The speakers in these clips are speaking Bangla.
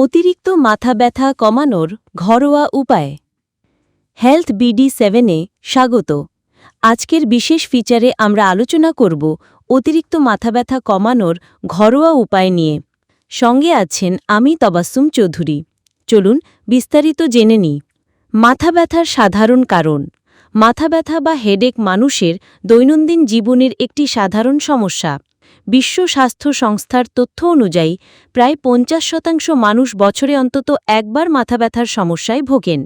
অতিরিক্ত মাথা ব্যথা কমানোর ঘরোয়া উপায়। হেলথ বিডি সেভেনে স্বাগত। আজকের বিশেষ ফিচারে আমরা আলোচনা করব অতিরিক্ত মাথা ব্যথা কমানোর ঘরোয়া উপায় নিয়ে। সঙ্গে আছেন আমি তবাসুম চৌধুরী। চলুন বিস্তারিত জেনে নিই। মাথা ব্যথার সাধারণ কারণ। মাথা ব্যথা বা হেডেক মানুষের দৈনন্দিন জীবনের একটি সাধারণ সমস্যা। বিশ্ব স্বাস্থ্য সংস্থার তথ্য অনুযায়ী, প্রায় পঞ্চাশ শতাংশ মানুষ বছরে অন্তত একবার মাথা ব্যথার সমস্যায় ভোগেন।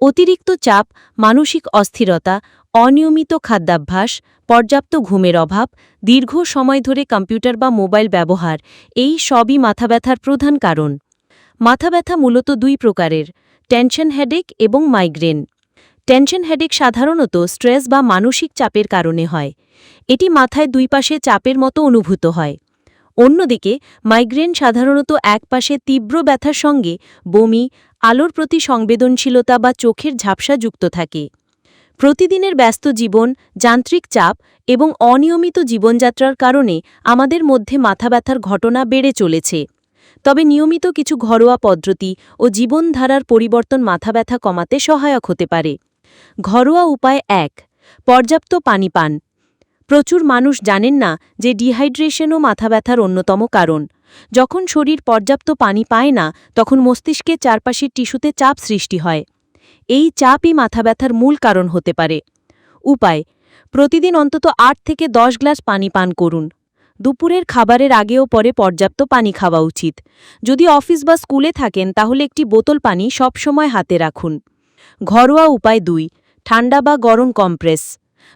অতিরিক্ত চাপ, মানসিক অস্থিরতা, অনিয়মিত খাদ্যাভ্যাস, পর্যাপ্ত ঘুমের অভাব, দীর্ঘ সময় ধরে কম্পিউটার বা মোবাইল ব্যবহার, এই সবই মাথা ব্যথার প্রধান কারণ। মাথা ব্যথা মূলত দুই প্রকারের, টেনশন হেডেক এবং মাইগ্রেন। টেনশন হেডেক সাধারণত স্ট্রেস বা মানসিক চাপের কারণে হয়। এটি মাথায় দুই পাশে চাপের মতো অনুভূত হয়। অন্যদিকে, মাইগ্রেন সাধারণত একপাশে তীব্র ব্যথার সঙ্গে বমি, আলোর প্রতি সংবেদনশীলতা বা চোখের ঝাপসা যুক্ত থাকে। প্রতিদিনের ব্যস্ত জীবন, যান্ত্রিক চাপ এবং অনিয়মিত জীবনযাত্রার কারণে আমাদের মধ্যে মাথা ব্যথার ঘটনা বেড়ে চলেছে। তবে নিয়মিত কিছু ঘরোয়া পদ্ধতি ও জীবনধারার পরিবর্তন মাথা ব্যথা কমাতে সহায়ক হতে পারে। ঘরোয়া উপায় এক, পর্যাপ্ত পানি পান। প্রচুর মানুষ জানেন না যে ডিহাইড্রেশনও মাথা ব্যথার অন্যতম কারণ। যখন শরীর পর্যাপ্ত পানি পায় না, তখন মস্তিষ্কে চারপাশের টিস্যুতে চাপ সৃষ্টি হয়। এই চাপই মাথা ব্যথার মূল কারণ হতে পারে। উপায়, প্রতিদিন অন্তত আট থেকে দশ গ্লাস পানি পান করুন। দুপুরের খাবারের আগেও পরে পর্যাপ্ত পানি খাওয়া উচিত। যদি অফিস বা স্কুলে থাকেন, তাহলে একটি বোতল পানি সবসময় হাতে রাখুন। ঘরোয়া উপায় দুই, ঠান্ডা বা গরম কম্প্রেস।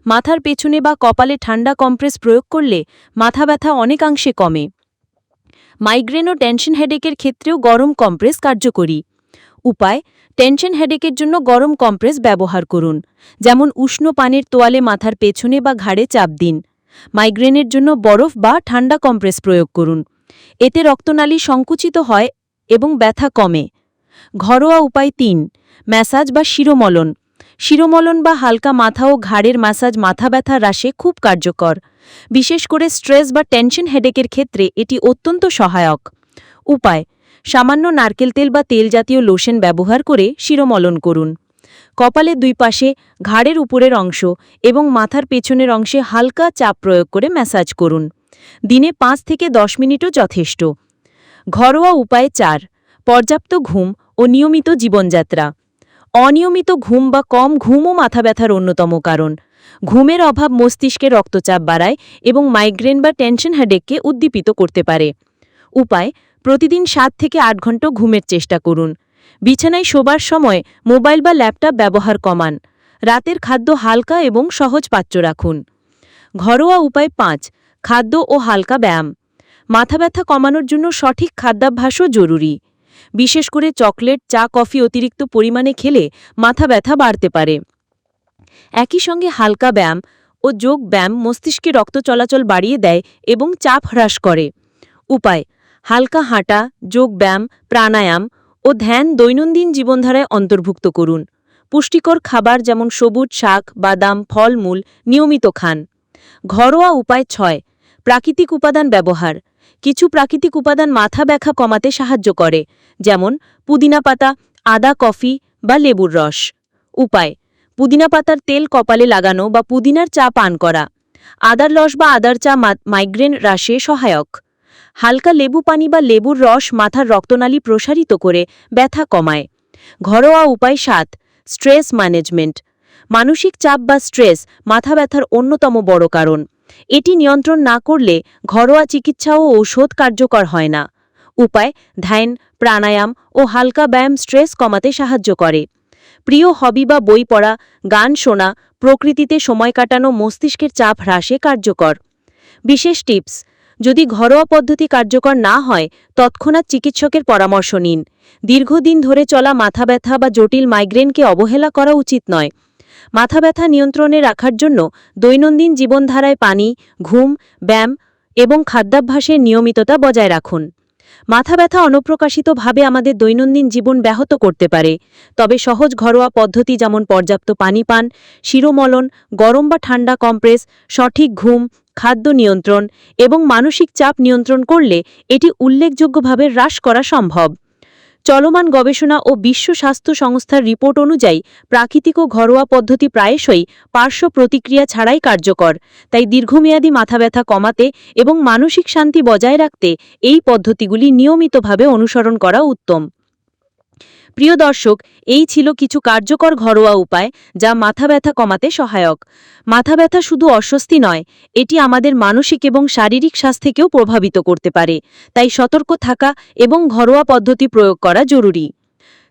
মাথার পেছনে বা কপালে ঠান্ডা কম্প্রেস প্রয়োগ করলে মাথা ব্যথা অনেকাংশে কমে। মাইগ্রেন ও টেনশন হেডেকের ক্ষেত্রেও গরম কম্প্রেস কার্যকরী। উপায়, টেনশন হেডেকের জন্য গরম কম্প্রেস ব্যবহার করুন, যেমন উষ্ণ পানির তোয়ালে মাথার পেছনে বা ঘাড়ে চাপ দিন। মাইগ্রেনের জন্য বরফ বা ঠান্ডা কম্প্রেস প্রয়োগ করুন। এতে রক্তনালী সংকুচিত হয় এবং ব্যথা কমে। ঘরোয়া উপায় তিন, ম্যাসাজ বা শিরোমলন। শিরোমলন বা হালকা মাথা ও ঘাড়ের ম্যাসাজ মাথা ব্যথা হ্রাসে খুব কার্যকর। বিশেষ করে স্ট্রেস বা টেনশন হেডেকের ক্ষেত্রে এটি অত্যন্ত সহায়ক। উপায়, সামান্য নারকেল তেল বা তেল জাতীয় লোশন ব্যবহার করে শিরোমলন করুন। কপালের দুই পাশে ঘাড়ের উপরের অংশ এবং মাথার পেছনের অংশে হালকা চাপ প্রয়োগ করে ম্যাসাজ করুন। দিনে পাঁচ থেকে দশ মিনিটও যথেষ্ট। ঘরোয়া উপায় চার, পর্যাপ্ত ঘুম ও নিয়মিত জীবনযাত্রা। অনিয়মিত ঘুম বা কম ঘুমও মাথা ব্যথার অন্যতম কারণ। ঘুমের অভাব মস্তিষ্কে রক্তচাপ বাড়ায় এবং মাইগ্রেন বা টেনশন হেডেককে উদ্দীপিত করতে পারে। উপায়, প্রতিদিন সাত থেকে আট ঘণ্টা ঘুমের চেষ্টা করুন। বিছানায় শোবার সময় মোবাইল বা ল্যাপটপ ব্যবহার কমান। রাতের খাদ্য হালকা এবং সহজ পাচ্য রাখুন। ঘরোয়া উপায় পাঁচ, খাদ্য ও হালকা ব্যায়াম। মাথা ব্যথা কমানোর জন্য সঠিক খাদ্যাভ্যাসও জরুরি। বিশেষ করে চকলেট, চা, কফি অতিরিক্ত পরিমাণে খেলে মাথা ব্যথা বাড়তে পারে। একই সঙ্গে হালকা ব্যায়াম ও যোগ ব্যায়াম মস্তিষ্কে রক্ত চলাচল বাড়িয়ে দেয় এবং চাপ হ্রাস করে। উপায়, হালকা হাঁটা, যোগ ব্যায়াম, প্রাণায়াম ও ধ্যান দৈনন্দিন জীবনধারায় অন্তর্ভুক্ত করুন। পুষ্টিকর খাবার যেমন সবুজ শাক, বাদাম, ফলমূল নিয়মিত খান। ঘরোয়া উপায় ছয়, প্রাকৃতিক উপাদান ব্যবহার। কিছু প্রাকৃতিক উপাদান মাথা ব্যথা কমাতে সাহায্য করে, যেমন পুদিনা পাতা, আদা, কফি বা লেবুর রস। উপায়, পুদিনা পাতার তেল কপালে লাগানো বা পুদিনার চা পান করা। আদার রস বা আদার চা মাইগ্রেন হ্রাসে সহায়ক। হালকা লেবু পানি বা লেবুর রস মাথার রক্তনালী প্রসারিত করে ব্যথা কমায়। ঘরোয়া উপায় সাত, স্ট্রেস ম্যানেজমেন্ট। মানসিক চাপ বা স্ট্রেস মাথা ব্যথার অন্যতম বড় কারণ। এটি নিয়ন্ত্রণ না করলে ঘরোয়া চিকিৎসা ও ঔষধ কার্যকর হয় না। উপায়, ধ্যান, প্রাণায়াম ও হালকা ব্যায়াম স্ট্রেস কমাতে সাহায্য করে। প্রিয় হবি বা বই পড়া, গান শোনা, প্রকৃতিতে সময় কাটানো মস্তিষ্কের চাপ হ্রাসে কার্যকর। বিশেষ টিপস, যদি ঘরোয়া পদ্ধতি কার্যকর না হয়, তৎক্ষণাৎ চিকিৎসকের পরামর্শ নিন। দীর্ঘদিন ধরে চলা মাথা ব্যথা বা জটিল মাইগ্রেনকে অবহেলা করা উচিত নয়। মাথা ব্যথা নিয়ন্ত্রণে রাখার জন্য দৈনন্দিন জীবনধারায় পানি, ঘুম, ব্যায়াম এবং খাদ্যাভ্যাসের নিয়মিততা বজায় রাখুন। মাথা ব্যথা অনপ্রকাশিতভাবে আমাদের দৈনন্দিন জীবন ব্যাহত করতে পারে। তবে সহজ ঘরোয়া পদ্ধতি যেমন পর্যাপ্ত পানি পান, শিরোমলন, গরম বা ঠান্ডা কম্প্রেস, সঠিক ঘুম, খাদ্য নিয়ন্ত্রণ এবং মানসিক চাপ নিয়ন্ত্রণ করলে এটি উল্লেখযোগ্যভাবে হ্রাস করা সম্ভব। চলমান গবেষণা ও বিশ্ব স্বাস্থ্য সংস্থার রিপোর্ট অনুযায়ী প্রাকৃতিক ও ঘরোয়া পদ্ধতি প্রায়শই পার্শ্ব প্রতিক্রিয়া ছাড়াই কার্যকর। তাই দীর্ঘমেয়াদী মাথা ব্যথা কমাতে এবং মানসিক শান্তি বজায় রাখতে এই পদ্ধতিগুলি নিয়মিতভাবে অনুসরণ করা উত্তম। প্রিয় দর্শক, এই ছিল কিছু কার্যকর ঘরোয়া উপায় যা মাথা ব্যথা কমাতে সহায়ক। মাথা ব্যথা শুধু অস্বস্তি নয়, এটি আমাদের মানসিক এবং শারীরিক স্বাস্থ্যকেও প্রভাবিত করতে পারে। তাই সতর্ক থাকা এবং ঘরোয়া পদ্ধতি প্রয়োগ করা জরুরি।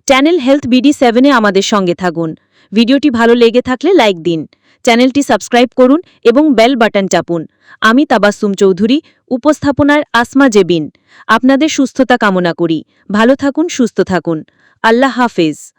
চ্যানেল হেলথ বিডি সেভেনে আমাদের সঙ্গে থাকুন। ভিডিওটি ভালো লেগে থাকলে লাইক দিন। চ্যানেলটি সাবস্ক্রাইব করুন এবং বেল বাটন চাপুন। আমি তাবাসুম চৌধুরী, উপস্থাপনার আসমা জেবিন। আপনাদের সুস্থতা কামনা করি। ভালো থাকুন, সুস্থ থাকুন। আল্লাহ হাফেজ।